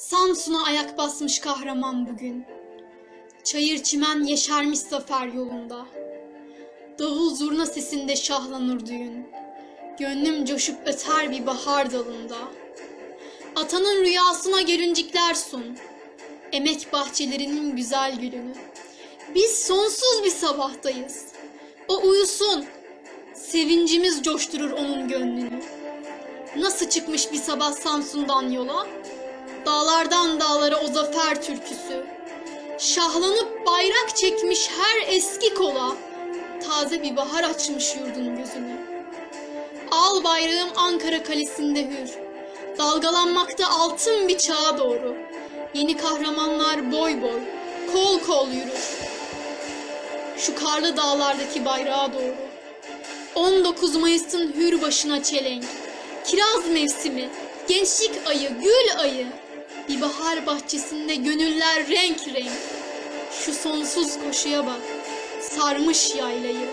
Samsun'a ayak basmış kahraman bugün. Çayır çimen yeşermiş zafer yolunda. Davul zurna sesinde şahlanır düğün. Gönlüm coşup öter bir bahar dalında. Atanın rüyasına gelincikler sun. Emek bahçelerinin güzel gülünü. Biz sonsuz bir sabahtayız. O uyusun. Sevincimiz coşturur onun gönlünü. Nasıl çıkmış bir sabah Samsun'dan yola? Dağlardan dağlara o zafer türküsü. Şahlanıp bayrak çekmiş her eski kola. Taze bir bahar açmış yurdun gözünü. Al bayrağım Ankara kalesinde hür. Dalgalanmakta altın bir çağa doğru. Yeni kahramanlar boy boy, kol kol yürür. Şu karlı dağlardaki bayrağa doğru. 19 Mayıs'ın hür başına çelenk. Kiraz mevsimi, gençlik ayı, gül ayı. Bahar bahçesinde gönüller renk renk. Şu sonsuz koşuya bak, sarmış yaylayı.